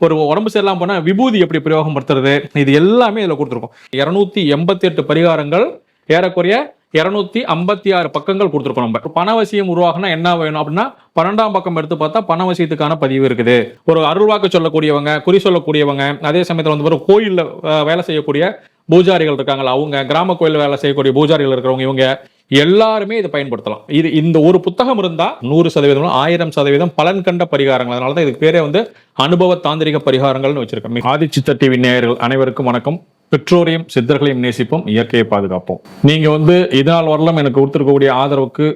ஒரு உடம்பு சரியில்லாம போனா விபூதி எப்படி பிரயோகப்படுத்துறது இது எல்லாமே இதுல கொடுத்துருக்கோம் இருநூத்தி எண்பத்தி எட்டு பரிகாரங்கள் ஏறக்குறைய இருநூத்தி ஐம்பத்தி ஆறு பக்கங்கள் கொடுத்துருக்கோம் நம்ம. பணவசியம் உருவாகினா என்ன வேணும் அப்படின்னா பன்னெண்டாம் பக்கம் எடுத்து பார்த்தா பணவசியத்துக்கான பதிவு இருக்குது. ஒரு அருள்வாக்கு சொல்லக்கூடியவங்க குறி சொல்லக்கூடியவங்க அதே சமயத்தில் வந்து ஒரு கோயிலில் வேலை செய்யக்கூடிய பூஜாரிகள் இருக்காங்களா அவங்க கிராம கோயில் வேலை செய்யக்கூடிய பூஜாரிகள் இருக்கிறவங்க இவங்க எல்லாருமே இதை பயன்படுத்தலாம். இது இந்த ஒரு புத்தகம் இருந்தால் நூறு சதவீதம் ஆயிரம் சதவீதம் பலன் கண்ட பரிகாரங்கள். அதனால தான் இதுக்கு பேரே வந்து அனுபவ தாந்திரிக பரிகாரங்கள்னு வச்சிருக்கேன். ஆதிச்சித்த டிவி நேயர்கள் அனைவருக்கும் வணக்கம். பெற்றோரையும் சித்தர்களையும் நேசிப்போம். இயற்கையை பாதுகாப்போம். நீங்கள் வந்து இதனால் வரலாம் எனக்கு கொடுத்துருக்கக்கூடிய ஆதரவுக்கு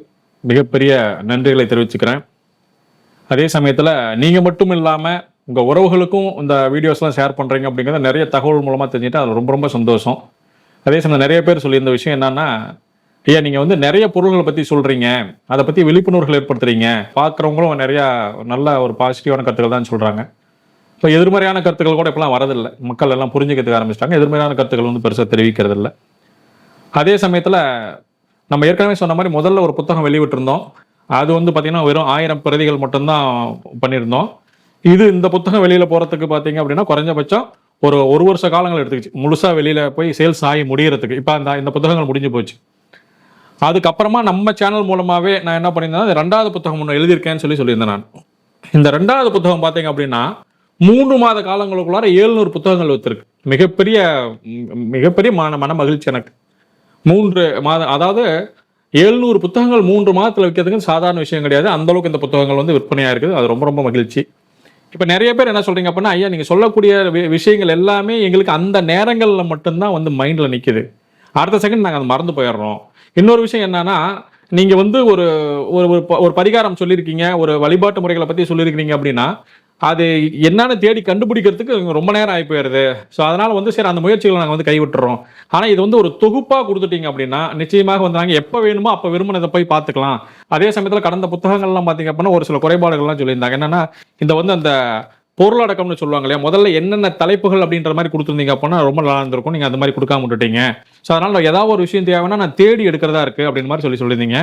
மிகப்பெரிய நன்றிகளை தெரிவிச்சுக்கிறேன். அதே சமயத்தில் நீங்கள் மட்டும் இல்லாமல் உங்கள் உறவுகளுக்கும் இந்த வீடியோஸ்லாம் ஷேர் பண்ணுறீங்க அப்படிங்கிறத நிறைய தகவல் மூலமாக தெரிஞ்சுட்டு அது ரொம்ப ரொம்ப சந்தோஷம். அதே சமயம் நிறைய பேர் சொல்லியிருந்த விஷயம் என்னன்னா ஐயா நீங்க வந்து நிறைய பொருள்களை பத்தி சொல்றீங்க. அதை பத்தி விழிப்புணர்வுகள் ஏற்படுத்துறீங்க. பார்க்குறவங்களும் நிறைய நல்ல ஒரு பாசிட்டிவான கருத்துக்கள் தான் சொல்றாங்க. இப்போ எதிர்மறையான கருத்துக்கள் கூட இப்பெல்லாம் வரதில்லை. மக்கள் எல்லாம் புரிஞ்சுக்கிறதுக்கு ஆரம்பிச்சிட்டாங்க. எதிர்மறையான கருத்துக்கள் வந்து பெருசாக தெரிவிக்கிறது இல்லை அதே சமயத்துல நம்ம ஏற்கனவே சொன்ன மாதிரி முதல்ல ஒரு புத்தகம் வெளியிட்டிருந்தோம். அது வந்து பார்த்திங்கன்னா வெறும் ஆயிரம் பிரதிகள் மட்டும்தான் பண்ணியிருந்தோம். இது இந்த புத்தகம் வெளியில போறதுக்கு பார்த்தீங்க அப்படின்னா குறைஞ்சபட்சம் ஒரு ஒரு வருஷ காலங்கள் எடுத்துக்கிச்சு. முழுசாக வெளியில் போய் சேல்ஸ் ஆகி முடிகிறதுக்கு இப்போ அந்த இந்த புத்தகங்கள் முடிஞ்சு போச்சு. அதுக்கப்புறமா நம்ம சேனல் மூலமாகவே நான் என்ன பண்ணியிருந்தேன் அது ரெண்டாவது புத்தகம் ஒன்று எழுதியிருக்கேன்னு சொல்லி சொல்லியிருந்தேன் நான். இந்த ரெண்டாவது புத்தகம் பார்த்தீங்க அப்படின்னா மூன்று மாத காலங்களுக்குள்ளார ஏழ்நூறு புத்தகங்கள் வச்சிருக்கு மிகப்பெரிய மிகப்பெரிய மன மன மகிழ்ச்சி எனக்கு. மூன்று மாதம் அதாவது எழுநூறு புத்தகங்கள் மூன்று மாதத்தில் விற்கிறதுக்கு சாதாரண விஷயம் கிடையாது. அந்தளவுக்கு இந்த புத்தகங்கள் வந்து விற்பனையாக இருக்குது. அது ரொம்ப ரொம்ப மகிழ்ச்சி. இப்போ நிறைய பேர் என்ன சொல்கிறீங்க அப்படின்னா ஐயா நீங்கள் சொல்லக்கூடிய வி- விஷயங்கள் எல்லாமே எங்களுக்கு அந்த நேரங்களில் மட்டும்தான் வந்து மைண்டில் நிற்குது அடுத்த செகண்ட் நாங்கள் அதை மறந்து போயிடுறோம். இன்னொரு விஷயம் என்னன்னா நீங்கள் வந்து ஒரு ஒரு ஒரு ப- ஒரு பரிகாரம் சொல்லியிருக்கீங்க ஒரு வழிபாட்டு முறைகளை பற்றி சொல்லியிருக்கீங்க அப்படின்னா அது என்னன்னு தேடி கண்டுபிடிக்கிறதுக்கு ரொம்ப நேரம் ஆகி போயிடுது ஸோ அதனால வந்து சரி அந்த முயற்சிகளை நாங்கள் வந்து கைவிட்டுறோம். ஆனால் இது வந்து ஒரு தொகுப்பாக கொடுத்துட்டீங்க அப்படின்னா நிச்சயமாக வந்து நாங்கள் எப்போ வேணுமோ அப்போ விரும்பினதை போய் பார்த்துக்கலாம். அதே சமயத்தில் கடந்த புத்தகங்கள்லாம் பார்த்தீங்க அப்படின்னா ஒரு சில குறைபாடுகள்லாம் சொல்லியிருந்தாங்க. என்னன்னா இந்த வந்து அந்த பொருளடக்கம்னு சொல்லுவாங்க இல்லையா? முதல்ல என்னென்ன தலைப்புகள் அப்படின்ற மாதிரி கொடுத்துருந்தீங்க அப்படின்னா ரொம்ப நல்லா இருந்திருக்கும். நீங்கள் அந்த மாதிரி கொடுக்காம விட்டுட்டீங்க. ஸோ அதனால் ஏதாவது ஒரு விஷயம் தேவைன்னா நான் தேடி எடுக்கிறதா இருக்கு அப்படின்னு மாதிரி சொல்லி சொல்லியிருந்தீங்க.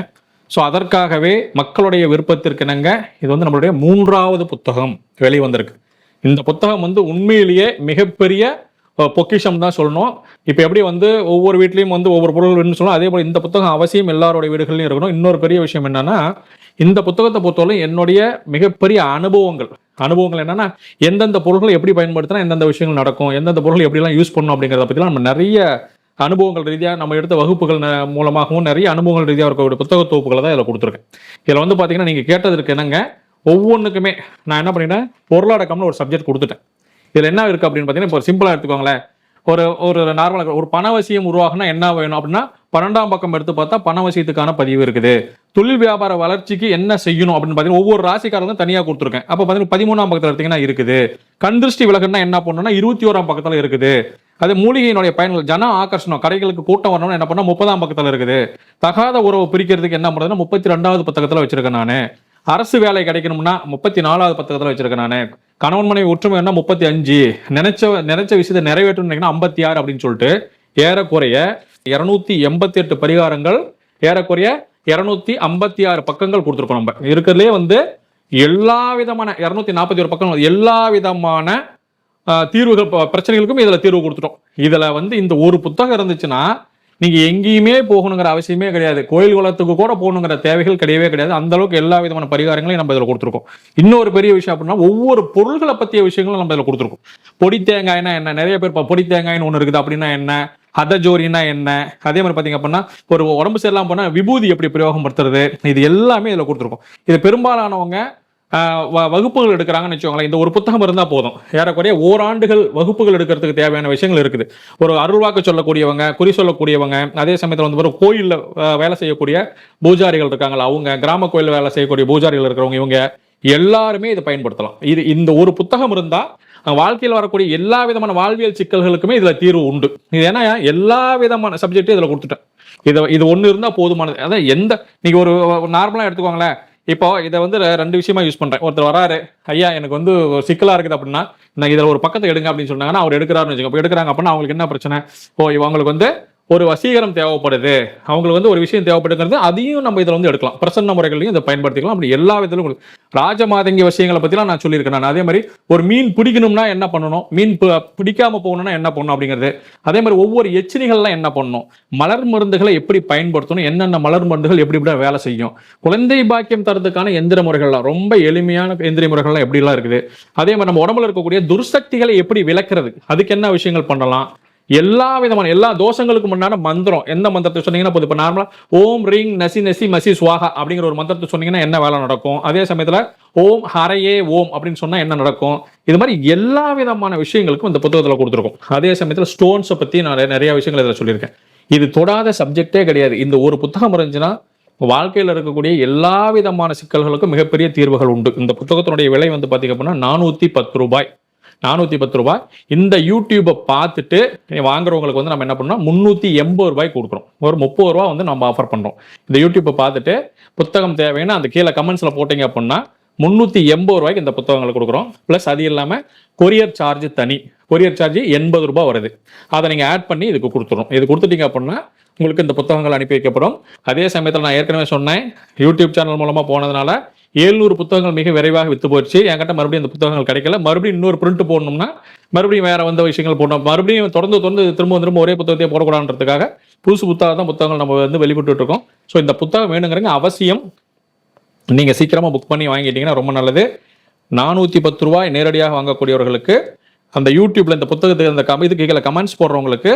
ஸோ அதற்காகவே மக்களுடைய விருப்பத்திற்கிணங்க இது வந்து நம்மளுடைய மூன்றாவது புத்தகம் வெளிவந்திருக்கு. இந்த புத்தகம் வந்து உண்மையிலேயே மிகப்பெரிய பொக்கிஷம் தான் சொல்லணும். இப்போ எப்படி வந்து ஒவ்வொரு வீட்லேயும் வந்து ஒவ்வொரு பொருள் வேணும்னு சொல்லணும் அதே போல் இந்த புத்தகம் அவசியம் எல்லாருடைய வீடுகள்லையும் இருக்கணும். இன்னொரு பெரிய விஷயம் என்னன்னா இந்த புத்தகத்தை பொறுத்தவரை என்னுடைய மிகப்பெரிய அனுபவங்கள் அனுபவங்கள் என்னன்னா எந்தெந்த பொருட்களை எப்படி பயன்படுத்தினா எந்தெந்த விஷயங்கள் நடக்கும் எந்தெந்த பொருள் எப்படிலாம் யூஸ் பண்ணணும் அப்படிங்கிறத பற்றிலாம் நம்ம நிறைய அனுபவங்கள் ரீதியாக நம்ம எடுத்த வகுப்புகள் மூலமாகவும் நிறைய அனுபவங்கள் ரீதியாக இருக்கக்கூடிய புத்தக தொகுப்புகளை தான் இதில் கொடுத்துருக்கேன். இதில் வந்து பார்த்தீங்கன்னா நீங்கள் கேட்டதற்கு என்னங்க ஒவ்வொன்றுக்குமே நான் என்ன பண்ணிட்டேன் பொருளாடக்கம்னு ஒரு சப்ஜெக்ட் கொடுத்துட்டேன். இதில் என்ன இருக்குது அப்படின்னு பார்த்தீங்கன்னா இப்போ சிம்பிளாக எடுத்துக்கோங்களேன். ஒரு ஒரு நார்மலாக ஒரு பணவசியம் உருவாகுனா என்ன வேணும் அப்படின்னா பன்னெண்டாம் பக்கம் எடுத்து பார்த்தா பணவசியத்துக்கான பதிவு இருக்குது. தொழில் வியாபார வளர்ச்சிக்கு என்ன செய்யணும் அப்படின்னு பார்த்தீங்கன்னா ஒவ்வொரு ராசிக்காரங்களும் தனியாக கொடுத்துருக்கேன். அப்போ பார்த்தீங்கன்னா பதிமூணாம் பக்கத்தில் எடுத்தீங்கன்னா இருக்குது. கண் திருஷ்டி விலகுன்னா என்ன பண்ணணும்னா இருபத்தி ஓராம் பக்கத்தில் இருக்குது. அது மூலிகையினுடைய பயன்கள் ஜன ஆகர்ஷணம் கடைகளுக்கு கூட்டம் வரணும்னு என்ன பண்ணால் முப்பதாம் பக்கத்தில் இருக்குது. தகாத உறவு பிரிக்கிறதுக்கு என்ன பண்ணுறதுன்னா முப்பத்தி ரெண்டாவது புத்தகத்தில் வச்சிருக்கேன் நான். அரசு வேலை கிடைக்கணும்னா முப்பத்தி நாலாவது புத்தகத்தில் வச்சிருக்கேன் நான். கணவன் மனைவி ஒற்றுமைன்னா முப்பத்தி அஞ்சு நினைச்ச நினைச்ச விஷயத்தை நிறைவேற்றணும்னு ஐம்பத்தி ஆறு அப்படின்னு சொல்லிட்டு ஏறக்குறைய இரநூத்தி எண்பத்தி எட்டு பரிகாரங்கள் ஏறக்குறைய இரநூத்தி ஐம்பத்தி ஆறு பக்கங்கள் கொடுத்துருக்கோம் நம்ம. இருக்கிறதுலே வந்து எல்லா விதமான இரநூத்தி நாற்பத்தி ஒரு பக்கம் எல்லா விதமான தீர்வுகள் ப- பிரச்சனைகளுக்கும் இதில் தீர்வு கொடுத்துட்டோம். இதில் வந்து இந்த ஒரு புத்தகம் இருந்துச்சுன்னா நீங்கள் எங்கேயுமே போகணுங்கிற அவசியமே கிடையாது. கோயில் குளத்துக்கு கூட போகணுங்கிற தேவைகள் கிடையவே கிடையாது. அந்த அளவுக்கு எல்லா விதமான பரிகாரங்களையும் நம்ம இதில் கொடுத்துருக்கோம். இன்னொரு பெரிய விஷயம் அப்படின்னா ஒவ்வொரு பொருள்களை பற்றிய விஷயங்களும் நம்ம இதில் கொடுத்துருக்கோம். பொடி தேங்காய்னா என்ன? நிறைய பேர் இப்போ பொடி தேங்காய்னு ஒன்று இருக்குது. அப்படின்னா என்ன? ஹதஜோரினா என்ன? அதே மாதிரி பார்த்தீங்க அப்படின்னா ஒரு உடம்பு சரியில்லாம போனால் விபூதி எப்படி பிரயோகப்படுத்துறது? இது எல்லாமே இதில் கொடுத்துருக்கோம். இது பெரும்பாலானவங்க வ- வகுப்புகள் எடுக்கிறாங்கன்னு வச்சுக்கோங்களேன். இந்த ஒரு புத்தகம் இருந்தால் போதும். ஏறக்குறைய ஓராண்டுகள் வகுப்புகள் எடுக்கிறதுக்கு தேவையான விஷயங்கள் இருக்குது. ஒரு அருள்வாக்கு சொல்லக்கூடியவங்க குறி சொல்லக்கூடியவங்க அதே சமயத்தில் வந்து ஒரு கோயிலில் வேலை செய்யக்கூடிய பூஜாரிகள் இருக்காங்களா அவங்க கிராம கோயிலில் வேலை செய்யக்கூடிய பூஜாரிகள் இருக்கிறவங்க இவங்க எல்லாருமே இதை பயன்படுத்தலாம். இது இந்த ஒரு புத்தகம் இருந்தால் வாழ்க்கையில் வரக்கூடிய எல்லா விதமான வாழ்வியல் சிக்கல்களுக்குமே இதில் தீர்வு உண்டு. இது ஏன்னா எல்லா விதமான சப்ஜெக்டும் இதில் கொடுத்துட்டேன். இது இது ஒன்று இருந்தால் போதுமானது. அதான் எந்த நீங்கள் ஒரு நார்மலாக எடுத்துக்கோங்களேன். இப்போ இதை வந்து ரெண்டு விஷயமா யூஸ் பண்ணுறேன் ஒருத்தர் வராரு ஐயா எனக்கு வந்து ஒரு சிக்கலாக இருக்குது அப்படின்னா நான் இதில் ஒரு பக்கத்தை எடுங்க அப்படின்னு சொன்னாங்கன்னா அவர் எடுக்கிறாருன்னு வச்சுக்கோங்க. இப்போ எடுக்கிறாங்க அப்படின்னா அவங்களுக்கு என்ன பிரச்சனை? ஓ இவங்களுக்கு வந்து ஒரு வசீகரம் தேவைப்படுது அவங்களுக்கு வந்து ஒரு விஷயம் தேவைப்படுங்கிறது அதையும் நம்ம இதில் வந்து எடுக்கலாம். பிரசன்ன முறைகளையும் இதை பயன்படுத்திக்கலாம். அப்படி எல்லா விதத்திலும் உங்களுக்கு ராஜமாதங்கி விஷயங்களை பற்றிலாம் நான் சொல்லியிருக்கேன் நான். அதே மாதிரி ஒரு மீன் பிடிக்கணும்னா என்ன பண்ணணும்? மீன் பி- பிடிக்காம போகணும்னா என்ன பண்ணணும் அப்படிங்கிறது. அதே மாதிரி ஒவ்வொரு எச்சரிகள்லாம் என்ன பண்ணணும்? மலர் மருந்துகளை எப்படி பயன்படுத்தணும்? என்னென்ன மலர் மருந்துகள் எப்படி எப்படி வேலை செய்யும்? குழந்தை பாக்கியம் தரதுக்கான எந்திர முறைகள்லாம் ரொம்ப எளிமையான எந்திர முறைகள்லாம் எப்படிலாம் இருக்குது? அதே மாதிரி நம்ம உடம்புல இருக்கக்கூடிய துர்சக்திகளை எப்படி விளக்குறது? அதுக்கு என்ன விஷயங்கள் பண்ணலாம்? எல்லா விதமான எல்லா தோஷங்களுக்கு முன்னாடி மந்திரம். எந்த மந்திரத்தை சொன்னீங்கன்னா போதும். இப்போ நார்மலாக ஓம் ரிங் நசி நசி மசி சுவாகா அப்படிங்கிற ஒரு மந்திரத்தை சொன்னீங்கன்னா என்ன வேலை நடக்கும்? அதே சமயத்தில் ஓம் ஹரையே ஓம் அப்படின்னு சொன்னால் என்ன நடக்கும்? இது மாதிரி எல்லா விதமான விஷயங்களுக்கும் இந்த புத்தகத்தில் கொடுத்துருக்கோம். அதே சமயத்தில் ஸ்டோன்ஸை பற்றி நான் நிறைய- விஷயங்கள் இதில் சொல்லியிருக்கேன். இது தொடாத சப்ஜெக்டே கிடையாது. இந்த ஒரு புத்தகம் இருந்துச்சுன்னா வாழ்க்கையில் இருக்கக்கூடிய எல்லா விதமான சிக்கல்களுக்கும் மிகப்பெரிய தீர்வுகள் உண்டு. இந்த புத்தகத்தினுடைய விலை வந்து பார்த்திங்க அப்படின்னா நானூற்றி பத்து ரூபாய். நானூற்றி பத்து ரூபாய். இந்த யூடியூப்பை பார்த்துட்டு வாங்குறவங்களுக்கு வந்து நம்ம என்ன பண்ணோம் முந்நூற்றி எண்பது ரூபாய் கொடுக்குறோம் ஒரு முப்பது ரூபா வந்து நம்ம ஆஃபர் பண்ணுறோம் இந்த யூடியூப்பை பார்த்துட்டு புத்தகம் தேவைன்னா அந்த கீழே கமெண்ட்ஸில் போட்டீங்க அப்படின்னா முந்நூற்றி எண்பது ரூபாய்க்கு இந்த புத்தகங்களை கொடுக்குறோம். ப்ளஸ் அது இல்லாமல் கொரியர் சார்ஜ் தனி. கொரியர் சார்ஜ் எண்பது ரூபாய் வருது. அதை நீங்கள் ஆட் பண்ணி இதுக்கு கொடுத்துரும் இது கொடுத்துட்டீங்க அப்படின்னா உங்களுக்கு இந்த புத்தகங்கள் அனுப்பி வைக்கப்படும். அதே சமயத்தில் நான் ஏற்கனவே சொன்னேன் யூடியூப் சேனல் மூலமாக போனதுனால ஏழ்நூறு புத்தகங்கள் மிக விரைவாக வித்து போச்சு. என்கிட்ட மறுபடியும் இந்த புத்தகங்கள் கிடைக்கல. மறுபடியும் இன்னொரு பிரிண்ட் போடணும்னா மறுபடியும் வேற வந்த விஷயங்கள் போடணும். மறுபடியும் தொடர்ந்து தொடர்ந்து திரும்ப திரும்ப ஒரே புத்தகத்தையே போடக்கூடாதுன்றதுக்காக புதுசு புத்தகம் தான் புத்தகங்கள் நம்ம வந்து வெளிப்பட்டு இருக்கோம் ஸோ இந்த புத்தகம் வேணுங்கிறங்க அவசியம் நீங்கள் சீக்கிரமாக புக் பண்ணி வாங்கிட்டீங்கன்னா ரொம்ப நல்லது. நானூற்றி பத்து ரூபாய் நேரடியாக வாங்கக்கூடியவர்களுக்கு அந்த யூடியூப்ல இந்த புத்தகத்துக்கு அந்த கம் இதுக்கு கீழே கமெண்ட்ஸ் போடுறவங்களுக்கு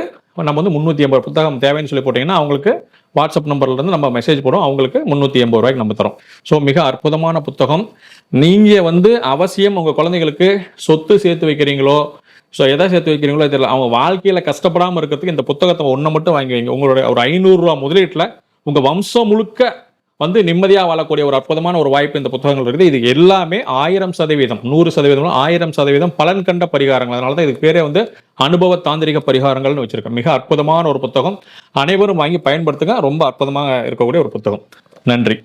நம்ம வந்து முந்நூற்றி எண்பது புத்தகம் தேவைன்னு சொல்லி போட்டிங்கன்னா அவங்களுக்கு வாட்ஸ்அப் நம்பர்ல இருந்து நம்ம மெசேஜ் போடுவோம் அவங்களுக்கு முந்நூற்றி எண்பது ரூபாய்க்கு நம்ம தரோம். ஸோ மிக அற்புதமான புத்தகம். நீங்கள் வந்து அவசியம் உங்கள் குழந்தைகளுக்கு சொத்து சேர்த்து வைக்கிறீங்களோ ஸோ எதை சேர்த்து வைக்கிறீங்களோ தெரியல. அவங்க வாழ்க்கையில் கஷ்டப்படாமல் இருக்கிறதுக்கு இந்த புத்தகத்தை ஒன்று மட்டும் வாங்கி வைங்க. உங்களுடைய ஒரு ஐநூறுரூவா முதலீட்டில் உங்கள் வம்சம் முழுக்க வந்து நிம்மதியாக வாழக்கூடிய ஒரு அற்புதமான ஒரு வாய்ப்பு இந்த புத்தகங்கள் இருக்குது. இது எல்லாமே ஆயிரம் சதவீதம் நூறு சதவீதம் ஆயிரம் சதவீதம் பலன் கண்ட பரிகாரங்கள். அதனால தான் இதுக்கு பேரே வந்து அனுபவ தாந்திரிக பரிகாரங்கள்னு வச்சிருக்கேன் மிக அற்புதமான ஒரு புத்தகம். அனைவரும் வாங்கி பயன்படுத்துங்க. ரொம்ப அற்புதமாக இருக்கக்கூடிய ஒரு புத்தகம். நன்றி.